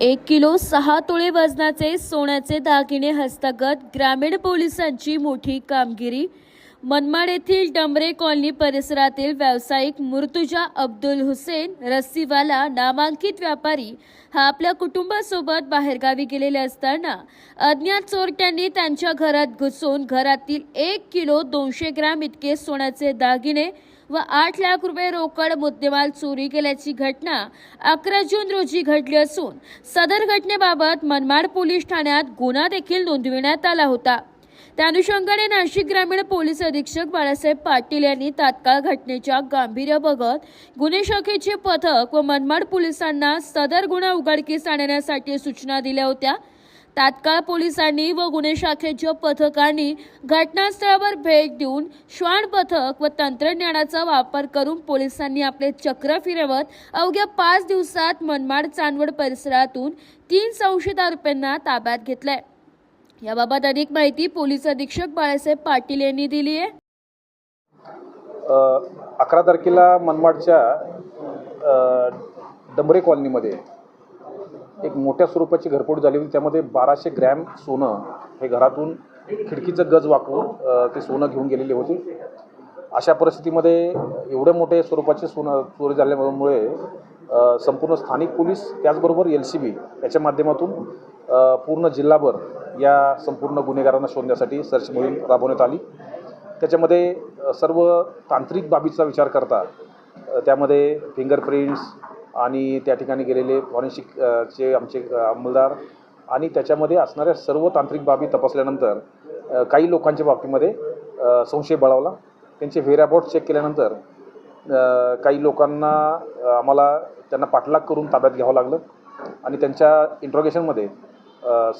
एक किलो सहा तोळे वजनाचे सोन्याचे दागिने हस्तगत ग्रामीण पोलिसांची मोठी कामगिरी. मनमाड येथील डमरे कॉलनी परिसरातील व्यावसायिक मुर्तुजा अब्दुल हुसेन रस्सीवाला नामांकित व्यापारी हा आपल्या कुटुंबासोबत बाहेरगावी गेलेले असताना अज्ञात चोरट्यांनी त्यांच्या घरात घुसून घरातील एक किलो दोनशे ग्रॅम इतके सोन्याचे दागिने व आठ लाख रुपये रोकड मुद्देमाल चोरी केल्याची घटना अकरा जून रोजी घडली असून सदर घटनेबाबत मनमाड पोलीस ठाण्यात गुन्हा देखील नोंदविण्यात आला होता. त्या अनुषंगाने नाशिक ग्रामीण पोलीस अधीक्षक बाळासाहेब पाटील यांनी तात्काळ घटनेच्या गांभीर्य बघत गुन्हे शाखेचे पथक व मनमाड पोलिसांना सदर गुन्हा उघडकीस आणण्यासाठी सूचना दिल्या होत्या. तात्काळ पोलिसांनी व गुन्हे शाखेच्या पथकांनी घटनास्थळावर भेट देऊन श्वान पथक व तंत्रज्ञानाचा वापर करून पोलिसांनी आपले चक्र फिरवत अवघ्या पाच दिवसात मनमाड चांदवड परिसरातून तीन संशयित आरोपींना ताब्यात घेतलंय. याबाबत अधिक माहिती पोलीस अधीक्षक बाळासाहेब पाटील यांनी दिली आहे. अकरा तारखेला मनमाडच्या डंबरे कॉलनीमध्ये एक मोठ्या स्वरूपाची घरपोट झाली होती. त्यामध्ये बाराशे ग्रॅम सोनं हे घरातून खिडकीचं गज वाकवून ते सोनं घेऊन गेलेले होते. अशा परिस्थितीमध्ये एवढ्या मोठ्या स्वरूपाचे सोनं चोरी झाल्यामुळे संपूर्ण स्थानिक पोलीस त्याचबरोबर एल सी बी याच्या माध्यमातून पूर्ण जिल्हाभर या संपूर्ण गुन्हेगारांना शोधण्यासाठी सर्च मोहीम राबवण्यात आली. त्याच्यामध्ये सर्व तांत्रिक बाबीचा विचार करता त्यामध्ये फिंगरप्रिंट्स आणि त्या ठिकाणी गेलेले फॉरेन्सिक चे आमचे अंमलदार आणि त्याच्यामध्ये असणाऱ्या सर्व तांत्रिक बाबी तपासल्यानंतर काही लोकांच्या बाबतीमध्ये संशय बळावला. त्यांचे व्हेराबॉट चेक केल्यानंतर काही लोकांना आम्हाला त्यांना पाठलाग करून ताब्यात घ्यावं लागलं आणि त्यांच्या इंट्रोगेशनमध्ये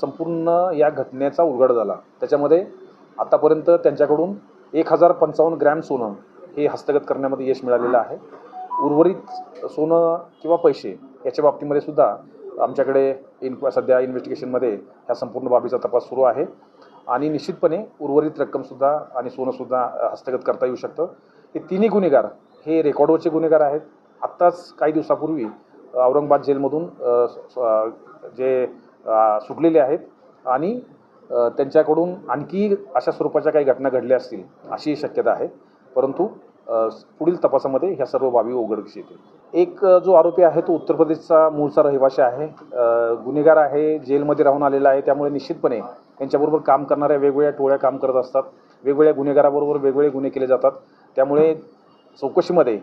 संपूर्ण या घटनेचा उलगड झाला. त्याच्यामध्ये आतापर्यंत त्यांच्याकडून एक हजार पंचावन्न ग्रॅम सोनं हे हस्तगत करण्यामध्ये यश मिळालेलं आहे. उर्वरित सोनं किंवा पैसे याच्या बाबतीमध्ये सुद्धा आमच्याकडे इन सध्या इन्व्हेस्टिगेशनमध्ये ह्या संपूर्ण बाबीचा तपास सुरू आहे. आणि निश्चितपणे उर्वरित रक्कमसुद्धा आणि सोनंसुद्धा हस्तगत करता येऊ शकतं. हे तिन्ही गुन्हेगार हे रेकॉर्डवरचे गुन्हेगार आहेत. आत्ताच काही दिवसापूर्वी औरंगाबाद जेलमधून जे सुटलेले आहेत. आणि त्यांच्याकडून आणखी अशा स्वरूपाच्या काही घटना घडल्या असतील अशी शक्यता आहे. परंतु पुढील तपासामध्ये ह्या सर्व बाबी उघडकीस येतील. एक जो आरोपी आहे तो उत्तर प्रदेशचा मूळचा रहिवाशी आहे. गुन्हेगार आहे जेलमध्ये राहून आलेला आहे. त्यामुळे निश्चितपणे त्यांच्याबरोबर काम करणाऱ्या वेगवेगळ्या टोळ्या काम करत असतात. वेगवेगळ्या गुन्हेगाराबरोबर वेगवेगळे गुन्हे केले जातात. त्यामुळे चौकशीमध्ये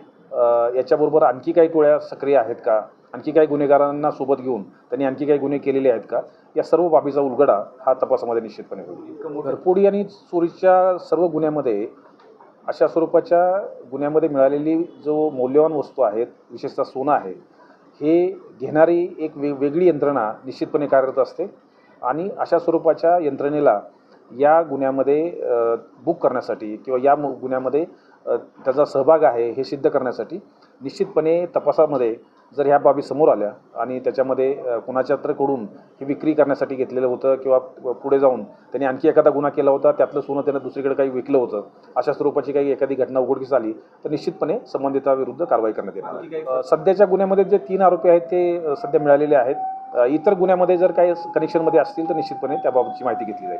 याच्याबरोबर आणखी काही टोळ्या सक्रिय आहेत का? आणखी काही गुन्हेगारांना सोबत घेऊन त्यांनी आणखी काही गुन्हे केलेले आहेत का? या सर्व बाबीचा उलगडा हा तपासामध्ये निश्चितपणे होईल. घरफोडी आणि चोरीच्या सर्व गुन्ह्यामध्ये अशा स्वरूपाच्या गुन्ह्यामध्ये मिळालेली जो मौल्यवान वस्तू आहेत विशेषतः सोनं आहे हे घेणारी एक वे वेगळी यंत्रणा निश्चितपणे कार्यरत असते. आणि अशा स्वरूपाच्या यंत्रणेला या गुन्ह्यामध्ये बुक करण्यासाठी किंवा या मु- गुन्ह्यामध्ये त्याचा सहभाग आहे हे सिद्ध करण्यासाठी. निश्चितपणे तपासामध्ये जर ह्या बाबी समोर आल्या आणि त्याच्यामध्ये कुणाच्या तर कडून ही विक्री करण्यासाठी घेतलेलं होतं किंवा पुढे जाऊन त्यांनी आणखी एखादा गुन्हा केला होता त्यातलं सोनं त्यानं दुसरीकडे काही विकलं होतं अशा स्वरूपाची काही एखादी घटना उघडकीस आली तर निश्चितपणे संबंधिताविरुद्ध कारवाई करण्यात येणार सध्याच्या गुन्ह्यामध्ये जे तीन आरोपी आहेत ते सध्या मिळालेले आहेत. इतर गुन्ह्यामध्ये जर काही कनेक्शनमध्ये असतील तर निश्चितपणे त्याबाबतची माहिती घेतली जाईल.